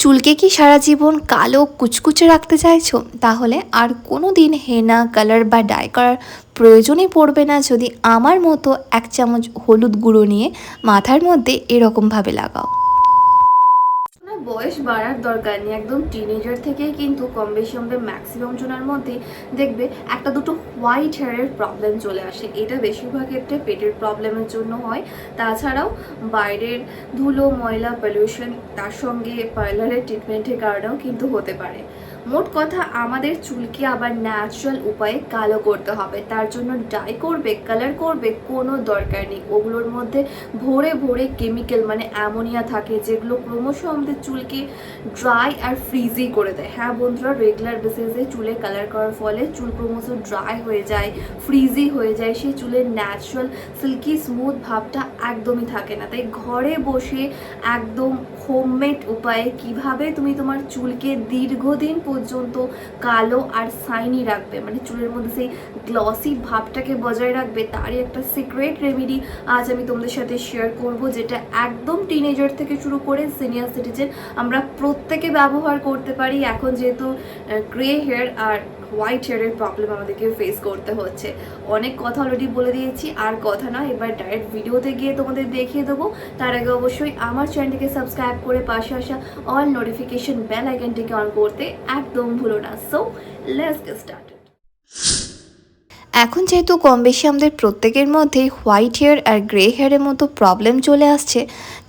চুলকে কি সারা জীবন কালো কুচকুচে রাখতে চাইছো? তাহলে আর কোনো দিন হেনা, কালার বা ডাই করার প্রয়োজনই পড়বে না যদি আমার মতো এক চামচ হলুদ গুঁড়ো নিয়ে মাথার মধ্যে এরকমভাবে লাগাও। বয়স বাড়ার দরকার নেই। একদম টিনেজার থেকেই কিন্তু কম বেশি আমাদের ম্যাক্সিমাম জনের মধ্যে দেখবে একটা দুটো হোয়াইট হেয়ারের প্রবলেম চলে আসে। এটা বেশিরভাগ ক্ষেত্রে পেটের প্রবলেমের জন্য হয়। তাছাড়াও বাইরের ধুলো, ময়লা পলিউশন তার সঙ্গে পার্লারের ট্রিটমেন্টের কারণেও কিন্তু হতে পারে। মোট কথা আমাদের চুলকে আবার ন্যাচারাল উপায়ে কালো করতে হবে। তার জন্য ডাই করবে কালার করবে, কোনো দরকার নেই। ওগুলোর মধ্যে ভরে ভরে কেমিক্যাল মানে অ্যামোনিয়া থাকে, যেগুলো ক্রমশ আমাদের চুলকে ড্রাই আর ফ্রিজি করে দেয়। হ্যাঁ বন্ধুরা রেগুলার বেসিসে চুলে কালার করার ফলে চুল ক্রমশ ড্রাই হয়ে যায় ফ্রিজি হয়ে যায়। সেই চুলের ন্যাচারাল সিল্কি স্মুথ ভাবটা একদমই থাকে না। তাই ঘরে বসে একদম হোমমেড উপায়ে কীভাবে তুমি তোমার চুলকে দীর্ঘদিন পর্যন্ত কালো আর সাইনি রাখবে। মানে চুলের মধ্যে সেই গ্লসি ভাবটাকে বজায় রাখবে, তারই একটা সিক্রেট রেমেডি আজ আমি তোমাদের সাথে শেয়ার করব, যেটা একদম টিনেজার থেকে শুরু করে সিনিয়র সিটিজেন আমরা প্রত্যেকে ব্যবহার করতে পারি। এখন যেহেতু গ্রে হেয়ার আর হোয়াইট হেয়ারের প্রবলেম আমাদেরকে ফেস করতে হচ্ছে। অনেক কথা অলরেডি বলে দিয়েছি, আর কথা না, এবার ডাইরেক্ট ভিডিওতে গিয়ে তোমাদের দেখিয়ে দেবো। তার আগে অবশ্যই আমার চ্যানেলটিকে সাবস্ক্রাইব করে পাশে আসা অল নোটিফিকেশন বেল আইকনটিকে অন করতে একদম ভুলো না। সো লেটস গেট স্টার্টেড এখন যেহেতু কম বেশি আমাদের প্রত্যেকের মধ্যেই হোয়াইট হেয়ার আর গ্রে হেয়ারের মতো প্রবলেম চলে আসছে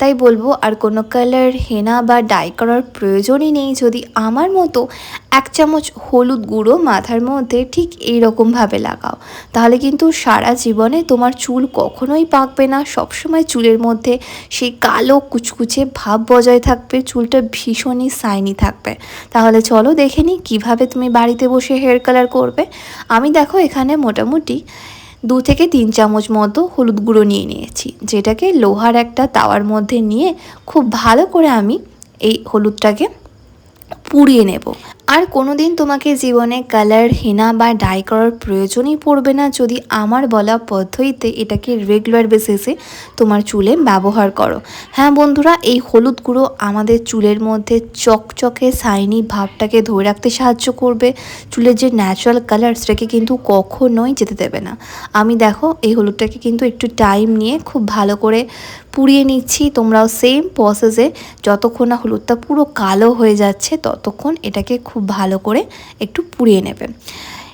তাই বলব, আর কোনো কালার হেনা বা ডাই করার প্রয়োজনই নেই। যদি আমার মতো এক চামচ হলুদ গুঁড়ো মাথার মধ্যে ঠিক এই রকমভাবে লাগাও, তাহলে কিন্তু সারা জীবনে তোমার চুল কখনোই পাকবে না। সবসময় চুলের মধ্যে সেই কালো কুচকুচে ভাব বজায় থাকবে, চুলটা ভীষণই সাইনি থাকবে। তাহলে চলো দেখে নিই কীভাবে তুমি বাড়িতে বসে হেয়ার কালার করবে। আমি দেখো এখানে মোটামুটি দু থেকে তিন চামচ মতো হলুদ গুঁড়ো নিয়ে নিয়েছি, যেটাকে লোহার একটা তাওয়ার মধ্যে নিয়ে খুব ভালো করে আমি এই হলুদটাকে পুড়িয়ে নেব। আর কোনো দিন তোমাকে জীবনে কালার, হেনা বা ডাই করার প্রয়োজনই পড়বে না যদি আমার বলা পদ্ধতিতে এটাকে রেগুলার বেসিসে তোমার চুলে ব্যবহার করো। হ্যাঁ বন্ধুরা, এই হলুদ গুঁড়ো আমাদের চুলের মধ্যে চকচকে, সাইনি ভাবটাকে ধরে রাখতে সাহায্য করবে। চুলের যে ন্যাচারাল কালার সেটাকে কিন্তু কখনোই যেতে দেবে না। আমি দেখো, এই হলুদটাকে কিন্তু একটু টাইম নিয়ে খুব ভালো করে পুড়িয়ে নিচ্ছি। তোমরাও সেম প্রসেসে যতক্ষণ না হলুদটা পুরো কালো হয়ে যাচ্ছে, ততক্ষণ এটাকে খুব ভালো করে একটু পুড়িয়ে নেবে।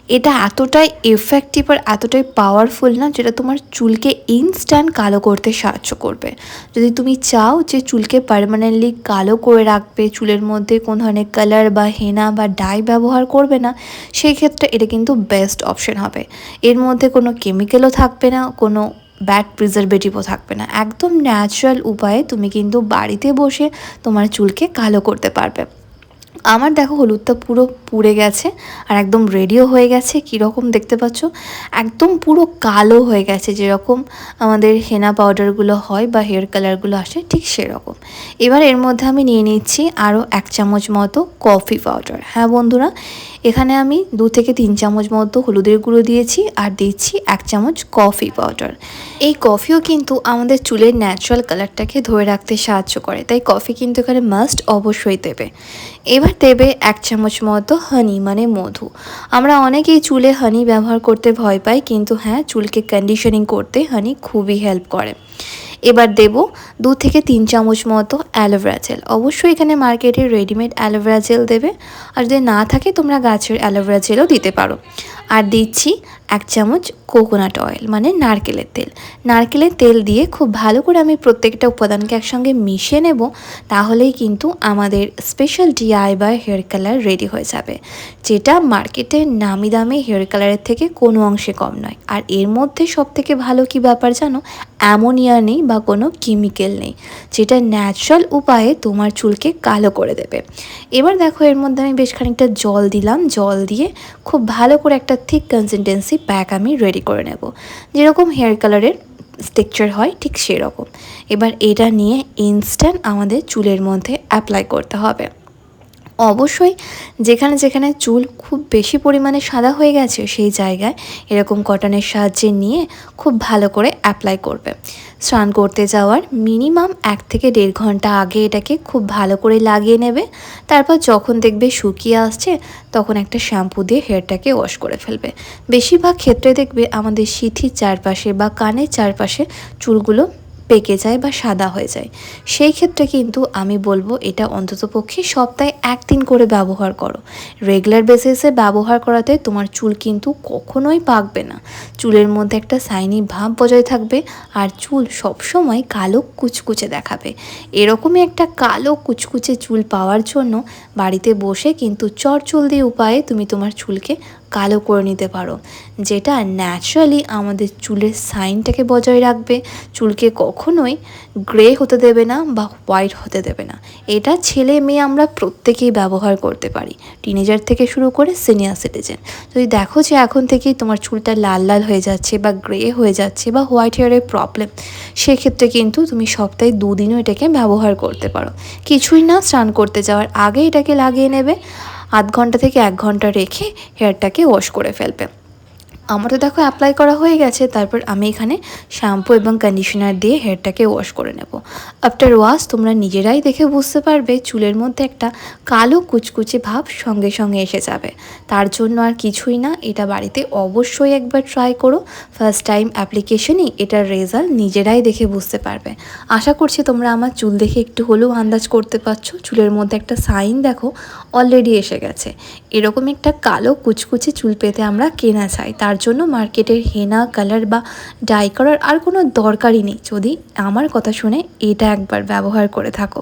এটা এতটাই এফেক্টিভ আর এতটাই পাওয়ারফুল না যেটা তোমার চুলকে ইনস্ট্যান্ট কালো করতে সাহায্য করবে। যদি তুমি চাও যে চুলকে পারমানেন্টলি কালো করে রাখবে, চুলের মধ্যে কোনো ধরনের কালার বা হেনা বা ডাই ব্যবহার করবে না, সেই ক্ষেত্রে এটা কিন্তু বেস্ট অপশন হবে। এর মধ্যে কোনো কেমিক্যালও থাকবে না, কোনো ব্যাড প্রিজারভেটিভও থাকবে না। একদম ন্যাচারাল উপায়ে তুমি কিন্তু বাড়িতে বসে তোমার চুলকে কালো করতে পারবে। আমার দেখো হলুদটা পুরো পুড়ে গেছে আর একদম রেডিও হয়ে গেছে, কীরকম দেখতে পাচ্ছ? একদম পুরো কালো হয়ে গেছে, যেরকম আমাদের হেনা পাউডারগুলো হয় বা হেয়ার কালারগুলো আসে, ঠিক সেরকম। এবার এর মধ্যে আমি নিয়ে নিচ্ছি আরও এক চামচ মতো কফি পাউডার হ্যাঁ বন্ধুরা এখানে আমি দু থেকে তিন চামচ মতো হলুদের গুঁড়ো দিয়েছি আর দিচ্ছি এক চামচ কফি পাউডার এই কফিও কিন্তু আমাদের চুলের ন্যাচারাল কালারটাকে ধরে রাখতে সাহায্য করে, তাই কফি কিন্তু এখানে মাস্ট অবশ্যই দেবে। এবার দেবে এক চামচ মতো হানি মানে মধু। আমরা অনেকেই চুলে হানি ব্যবহার করতে ভয় পাই, কিন্তু হ্যাঁ চুলকে কন্ডিশনিং করতে হানি খুবই হেল্প করে। এবার দেব দু থেকে তিন চামচ মতো অ্যালোভেরা জেল। অবশ্যই এখানে মার্কেটে রেডিমেড অ্যালোভেরা জেল দেবে। আর যদি না থাকে, তোমরা গাছের অ্যালোভেরা জেলও দিতে পারো। আর দিচ্ছি এক চামচ কোকোনাট অয়েল মানে নারকেলের তেল। নারকেলের তেল দিয়ে খুব ভালো করে আমি প্রত্যেকটা উপাদানকে একসঙ্গে মিশিয়ে নেব, তাহলেই কিন্তু আমাদের special D I hair colour ready হয়ে যাবে। যেটা মার্কেটে নামি দামে হেয়ার কালারের থেকে কোনো অংশে কম নয়। আর এর মধ্যে সব থেকে ভালো কি ব্যাপার জানো? অ্যামোনিয়া নেই বা কোনো কেমিক্যাল নেই, যেটা ন্যাচারাল উপায়ে তোমার চুলকে কালো করে দেবে। এবার দেখো এর মধ্যে আমি বেশ খানিকটা জল দিলাম। জল দিয়ে খুব ভালো করে একটা থিক কনসিস্টেন্সি প্যাক আমি রেডি করে নেব। যেরকম হেয়ার কালারের স্টেকচার হয়, ঠিক সেরকম। এবার এটা নিয়ে ইনস্ট্যান্ট আমাদের চুলের মধ্যে অ্যাপ্লাই করতে হবে। অবশ্যই যেখানে যেখানে চুল খুব বেশি পরিমাণে সাদা হয়ে গেছে, সেই জায়গায় এরকম কটনের সাহায্যে নিয়ে খুব ভালো করে অ্যাপ্লাই করবে। স্নান করতে যাওয়ার মিনিমাম এক থেকে দেড় ঘণ্টা আগে এটাকে খুব ভালো করে লাগিয়ে নেবে। তারপর যখন দেখবে শুকিয়ে আসছে, তখন একটা শ্যাম্পু দিয়ে হেয়ারটাকে ওয়াশ করে ফেলবে। বেশিরভাগ ক্ষেত্রে দেখবে আমাদের সিথির চারপাশে বা কানের চারপাশে চুলগুলো পেকে যায় বা সাদা হয়ে যায়। সেই ক্ষেত্রে কিন্তু আমি বলব এটা অন্ততপক্ষে সপ্তাহে একদিন করে ব্যবহার করো। রেগুলার বেসিসে ব্যবহার করাতে তোমার চুল কিন্তু কখনোই পাকবে না। চুলের মধ্যে একটা সাইনি ভাব বজায় থাকবে আর চুল সবসময় কালো কুচকুচে দেখাবে। এরকমই একটা কালো কুচকুচে চুল পাওয়ার জন্য বাড়িতে বসে কিন্তু চটজলদি উপায়ে তুমি তোমার চুলকে কালো করে নিতে পারো। যেটা ন্যাচারালি আমাদের চুলের সাইনটাকে বজায় রাখবে। চুলকে কখনোই গ্রে হতে দেবে না বা হোয়াইট হতে দেবে না। এটা ছেলে মেয়ে আমরা প্রত্যেকেই ব্যবহার করতে পারি। টিনেজার থেকে শুরু করে সিনিয়র সিটিজেন যদি দেখো যে এখন থেকেই তোমার চুলটা লাল লাল হয়ে যাচ্ছে বা গ্রে হয়ে যাচ্ছে বা হোয়াইট হেয়ারের প্রবলেম সেক্ষেত্রে কিন্তু তুমি সপ্তাহে দুদিনও এটাকে ব্যবহার করতে পারো। কিছুই না স্নান করতে যাওয়ার আগে এটাকে লাগিয়ে নেবে। আধ ঘণ্টা থেকে এক ঘণ্টা রেখে হেয়ারটাকে ওয়াশ করে ফেলবে। আমার তো দেখো অ্যাপ্লাই করা হয়ে গেছে, তারপর আমি এখানে শ্যাম্পু এবং কন্ডিশনার দিয়ে হেয়ারটাকে ওয়াশ করে নেব। আফটার ওয়াশ তোমরা নিজেরাই দেখে বুঝতে পারবে, চুলের মধ্যে একটা কালো কুচকুচে ভাব সঙ্গে সঙ্গে এসে যাবে। তার জন্য আর কিছুই না, এটা বাড়িতে অবশ্যই একবার ট্রাই করো। ফার্স্ট টাইম অ্যাপ্লিকেশনই এটার রেজাল্ট নিজেরাই দেখে বুঝতে পারবে। আশা করছি তোমরা আমার চুল দেখে একটু হলেও আন্দাজ করতে পারছ। চুলের মধ্যে একটা সাইন দেখো অলরেডি এসে গেছে। এরকম একটা কালো কুচকুচে চুল পেতে আমরা কেনা চাই, তার জন্য মার্কেটের হেনা, কালার বা ডাই করার আর কোনো দরকারই নেই। যদি আমার কথা শুনে এটা একবার ব্যবহার করে থাকো।